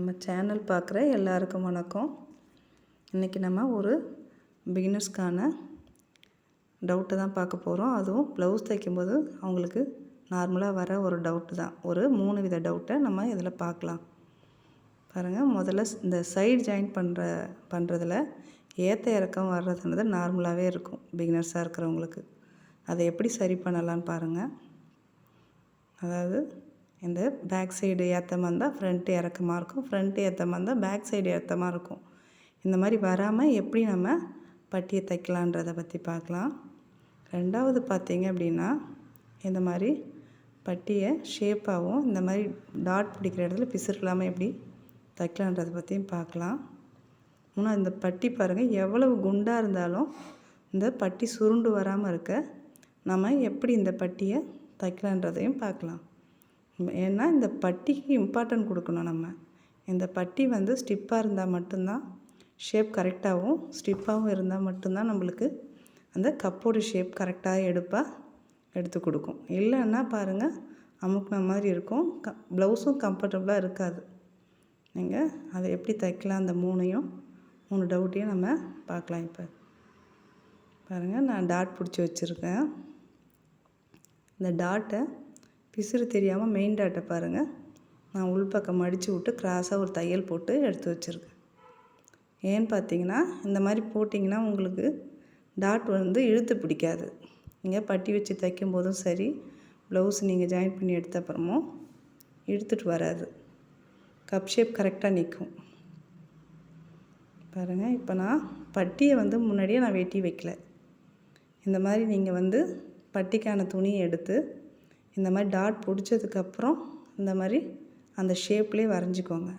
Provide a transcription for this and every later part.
நம்ம சேனல் பார்க்குற எல்லாருக்கும் வணக்கம். இன்றைக்கி நம்ம ஒரு பிகினர்ஸ்க்கான டவுட்டை தான் பார்க்க போகிறோம் அதுவும் ப்ளவுஸ் தைக்கும்போது அவங்களுக்கு நார்மலாக வர ஒரு டவுட்டு தான். ஒரு மூணு வித டவுட்டை நம்ம இதில் பார்க்கலாம். பாருங்கள் முதல்ல இந்த சைடு ஜாயின் பண்ணுற பண்ணுறதுல ஏற்ற இறக்கம் வர்றதுன்றது நார்மலாகவே இருக்கும் பிகினர்ஸாக இருக்கிறவங்களுக்கு. அதை எப்படி சரி பண்ணலான்னு பாருங்கள் அதாவது இந்த பேக் சைடு ஏற்றமாக இருந்தால் ஃப்ரண்ட்டு இறக்கமாக இருக்கும். ஃப்ரண்ட்டு ஏற்றமாக இருந்தால் பேக் சைடு ஏற்றமாக இருக்கும். இந்த மாதிரி வராமல் எப்படி நம்ம பட்டியை தைக்கலான்றதை பற்றி பார்க்கலாம். ரெண்டாவது பார்த்திங்க அப்படின்னா இந்த மாதிரி பட்டியை ஷேப்பாகவும் இந்த மாதிரி டாட் பிடிக்கிற இடத்துல பிசுறு எப்படி தைக்கலான்றதை பற்றியும் பார்க்கலாம். ஆனால் இந்த பட்டி பாருங்கள் எவ்வளவு குண்டாக இருந்தாலும் இந்த பட்டி சுருண்டு வராமல் இருக்க நம்ம எப்படி இந்த பட்டியை தைக்கலான்றதையும் பார்க்கலாம். ஏன்னா இந்த பட்டிக்கு இம்பார்ட்டன்ட் கொடுக்கணும் நம்ம. இந்த பட்டி வந்து ஸ்டிப்பாக இருந்தால் மட்டும்தான் ஷேப் கரெக்டாகவும் ஸ்டிப்பாகவும் இருந்தால் மட்டும்தான் நம்மளுக்கு அந்த கப்போட ஷேப் கரெக்டாக எடுப்பாக எடுத்து கொடுக்கும். இல்லைன்னா பாருங்கள் அமுக்குன மாதிரி இருக்கும். க ப்ளவுஸும் கம்ஃபர்டபுளாக இருக்காது. நீங்கள் அதை எப்படி தைக்கலாம் அந்த மூணையும் மூணு டவுட்டையும் நம்ம பார்க்கலாம் இப்போ. பாருங்கள் நான் டாட் பிடிச்சி வச்சுருக்கேன். இந்த டாட்டை பிசுறு தெரியாமல் மெயின் டாட்டை பாருங்கள் நான் உள்பக்கம் மடித்து விட்டு கிராஸாக ஒரு தையல் போட்டு எடுத்து வச்சுருக்கேன். ஏன்னு பார்த்தீங்கன்னா இந்த மாதிரி போட்டிங்கன்னா உங்களுக்கு டாட் வந்து இழுத்து பிடிக்காது. நீங்கள் பட்டி வச்சு தைக்கும் போதும் சரி ப்ளவுஸ் நீங்கள் ஜாயின் பண்ணி எடுத்த அப்புறமும் இழுத்துட்டு வராது. கப் ஷேப் கரெக்டாக நிற்கும் பாருங்கள் இப்போ நான் பட்டியை வந்து முன்னாடியே நான் வெட்டி வைக்கல. இந்த மாதிரி நீங்கள் வந்து பட்டிக்கான துணியை எடுத்து இந்த மாதிரி டாட் பிடிச்சதுக்கப்புறம் இந்த மாதிரி அந்த ஷேப்லேயே வரைஞ்சிக்கோங்க.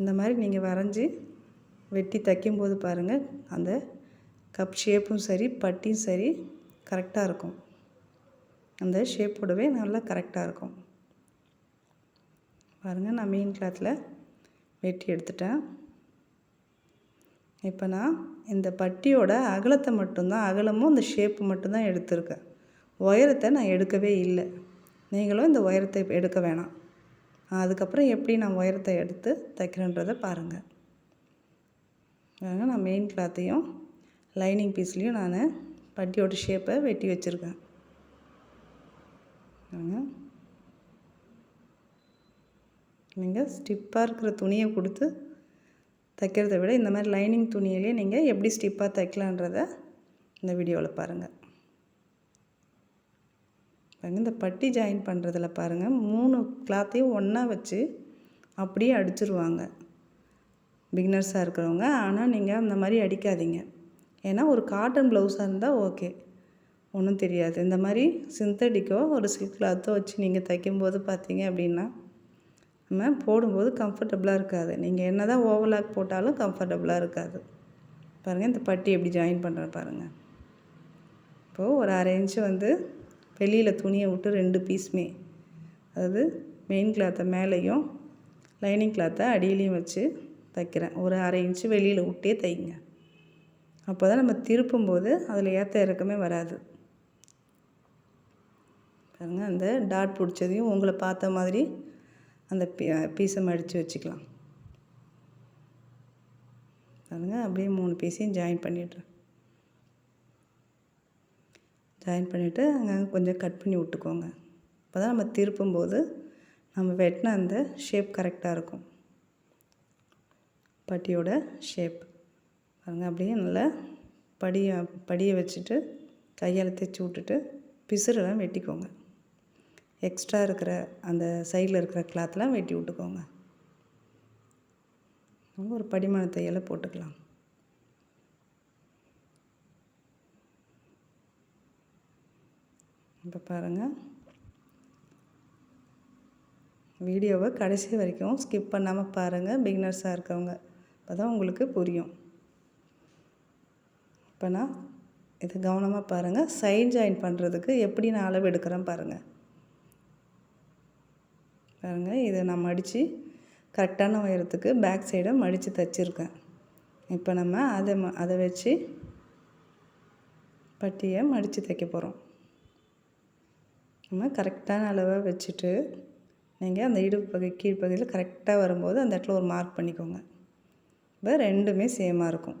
இந்த மாதிரி நீங்கள் வரைஞ்சி வெட்டி தைக்கும்போது பாருங்கள் அந்த கப் ஷேப்பும் சரி பட்டியும் சரி கரெக்டாக இருக்கும். அந்த ஷேப்போடவே நல்லா கரெக்டாக இருக்கும். பாருங்கள் நான் மீன் கிளாத்தில் வெட்டி எடுத்துட்டேன். இப்போ நான் இந்த பட்டியோட அகலத்தை மட்டும்தான் அகலமும் இந்த ஷேப்பு மட்டும்தான் எடுத்திருக்கேன். உயரத்தை நான் எடுக்கவே இல்லை. நீங்களும் இந்த உயரத்தை எடுக்க வேணாம். அதுக்கப்புறம் எப்படி நான் உயரத்தை எடுத்து தைக்கிறேன்றதை பாருங்கள் நான் மெயின் கிளாத்தையும் லைனிங் பீஸ்லேயும் நான் பட்டியோட ஷேப்பை வெட்டி வச்சுருக்கேன். நீங்கள் ஸ்டிப்பாக இருக்கிற துணியை கொடுத்து தைக்கிறத விட இந்த மாதிரி லைனிங் துணியிலே நீங்கள் எப்படி ஸ்டிப்பாக தைக்கலான்றத இந்த வீடியோவில் பாருங்கள் பாருங்கள் இந்த பட்டி ஜாயின் பண்ணுறதுல பாருங்கள் மூணு கிளாத்தையும் ஒன்றா வச்சு அப்படியே அடிச்சிருவாங்க. பிகினர்ஸாக இருக்கிறவங்க. ஆனால் நீங்கள் அந்த மாதிரி அடிக்காதீங்க. ஏன்னா ஒரு காட்டன் ப்ளவுஸாக இருந்தால் ஓகே ஒன்றும் தெரியாது. இந்த மாதிரி சிந்தடிக்கோ ஒரு சில்க் கிளாத்தோ வச்சு நீங்கள் தைக்கும்போது பார்த்தீங்க அப்படின்னா நம்ம போடும்போது கம்ஃபர்டபுளாக இருக்காது. நீங்கள் என்ன தான் ஓவர்லாக் போட்டாலும் கம்ஃபர்டபுளாக இருக்காது. பாருங்கள் இந்த பட்டி எப்படி ஜாயின் பண்ணுறேன் பாருங்கள் இப்போது ஒரு அரை இன்ச்சு வந்து வெளியில் துணியை விட்டு ரெண்டு பீஸுமே. அதாவது மெயின் கிளாத்தை மேலேயும் லைனிங் கிளாத்தை அடியிலையும் வச்சு தைக்கிறேன். ஒரு அரை இன்ச்சு வெளியில் விட்டே தைங்க. அப்போ தான் நம்ம திருப்பும்போது அதில் ஏற்ற இறக்கமே வராது. பாருங்கள் அந்த டாட் பிடிச்சதையும் உங்களை பார்த்த மாதிரி அந்த பீ பீஸை மடித்து வச்சுக்கலாம். பாருங்கள் அப்படியே மூணு பீஸையும் ஜாயின் பண்ணிடுறேன் ஜாயின் பண்ணிவிட்டு அங்கங்கே கொஞ்சம் கட் பண்ணி விட்டுக்கோங்க. அப்போ தான் நம்ம திருப்பும்போது நம்ம வெட்டின அந்த ஷேப் கரெக்டாக இருக்கும். பட்டியோட ஷேப் பாருங்கள் அப்படியே நல்லா படியை படியை வச்சுட்டு கையால் தைச்சி விட்டுட்டு பிசுறெல்லாம் வெட்டிக்கோங்க. எக்ஸ்ட்ரா இருக்கிற அந்த சைடில் இருக்கிற கிளாத்லாம் வெட்டி விட்டுக்கோங்க. ஒரு படிமான தையலை போட்டுக்கலாம். இப்போ பாருங்கள் வீடியோவை கடைசி வரைக்கும் ஸ்கிப் பண்ணாமல் பாருங்கள் பிகினர்ஸாக இருக்கவங்க. அப்போ தான் உங்களுக்கு புரியும். இப்போ நான் இது கவனமாக பாருங்கள் சைட் ஜாயின் பண்ணுறதுக்கு எப்படி நான் அளவு எடுக்கிறேன் பாருங்கள் பாருங்கள் இதை நான் மடித்து கரெக்டான உயரத்துக்கு பேக் சைடை மடித்து தைச்சிருக்கேன். இப்போ நம்ம அதை ம அதை வச்சு பட்டியை மடித்து தைக்க போகிறோம் நம்ம கரெக்டான அளவாக வச்சுட்டு நீங்கள் அந்த இடுப்பு பகுதி கீழ்ப்பகுதியில் கரெக்டாக வரும்போது அந்த இடத்துல ஒரு மார்க் பண்ணிக்கோங்க. இப்போ ரெண்டுமே சேமாக இருக்கும்.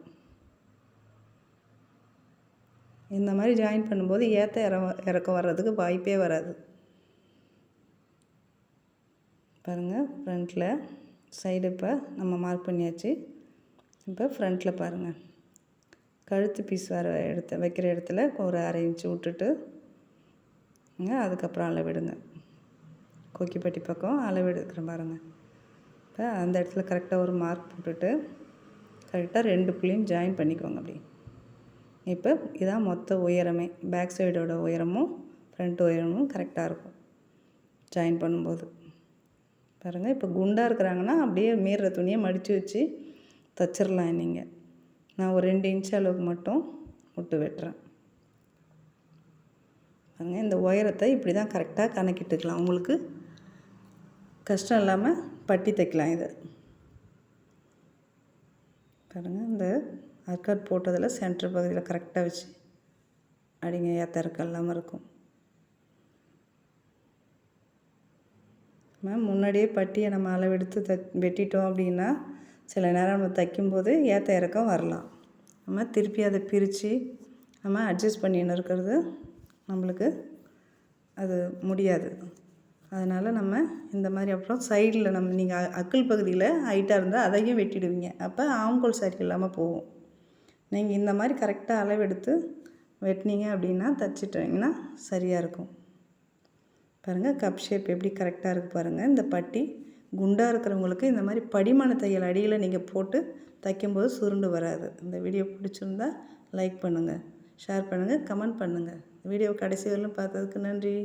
இந்த மாதிரி ஜாயின் பண்ணும்போது ஏற்ற இற இறக்கம் வர்றதுக்கு வாய்ப்பே வராது. பாருங்கள் ஃப்ரண்ட்டில் சைடு இப்போ நம்ம மார்க் பண்ணியாச்சு. இப்போ ஃப்ரண்ட்டில் பாருங்கள் கழுத்து பீஸ் வர இடத்த வைக்கிற இடத்துல ஒரு அரை இன்ச்சு விட்டுட்டு அதுக்கப்புறம் அளவிடுங்க கொக்கிப்பட்டி பக்கம் அளவெடுக்கிறேன் பாருங்கள் இப்போ அந்த இடத்துல கரெக்டாக ஒரு மார்க் போட்டுட்டு கரெக்டாக ரெண்டு புள்ளியும் ஜாயின் பண்ணிக்கோங்க அப்படி இப்போ இதான் மொத்த உயரமே. பேக் சைடோட உயரமும் ஃப்ரண்ட் உயரமும் கரெக்டாக இருக்கும். ஜாயின் பண்ணும்போது. பாருங்கள் இப்போ குண்டாக இருக்கிறாங்கன்னா அப்படியே மீற துணியை மடித்து வச்சு தச்சிடலாம் நீங்கள் நான் ஒரு ரெண்டு இன்ச் அளவுக்கு மட்டும் விட்டு வெட்டுறேன். பாருங்கள் இந்த உயரத்தை இப்படி தான் கரெக்டாக கணக்கிட்டுக்கலாம். உங்களுக்கு கஷ்டம் இல்லாமல் பட்டி தைக்கலாம் இதை. பாருங்கள் இந்த அர்க்கட் போட்டதில் சென்டர் பகுதியில் கரெக்டாக வச்சு அடிங்க. ஏற்ற இறக்கம் இல்லாமல் இருக்கும். மேம் முன்னாடியே பட்டியை நம்ம அளவெடுத்து த வெட்டிட்டோம் அப்படின்னா சில நேரம் நம்ம தைக்கும்போது ஏற்ற இறக்கம் வரலாம். நம்ம திருப்பி அதை பிரித்து நம்ம அட்ஜஸ்ட் பண்ணின்னு இருக்கிறது நம்மளுக்கு அது முடியாது. அதனால் நம்ம இந்த மாதிரி அப்புறம் சைடில் நம்ம நீங்கள் அக்கல் பகுதியில் ஹைட்டாக இருந்தால் அதையும் வெட்டிடுவீங்க. அப்போ ஆம்கோல் சரி இல்லாமல் போகும். நீங்கள் இந்த மாதிரி கரெக்டாக அளவெடுத்து வெட்டினீங்க அப்படின்னா தைச்சிட்டிங்கன்னா சரியாக இருக்கும். பாருங்கள் கப் ஷேப் எப்படி கரெக்டாக இருக்குது பாருங்கள் இந்த பட்டி குண்டாக இருக்கிறவங்களுக்கு இந்த மாதிரி படிமான தையல் அடியில் நீங்கள் போட்டு தைக்கும்போது சுருண்டு வராது. இந்த வீடியோ பிடிச்சிருந்தா லைக் பண்ணுங்கள் ஷேர் பண்ணுங்கள் கமெண்ட் பண்ணுங்கள் வீடியோ கடைசி வரலும் பார்த்ததுக்கு நன்றி.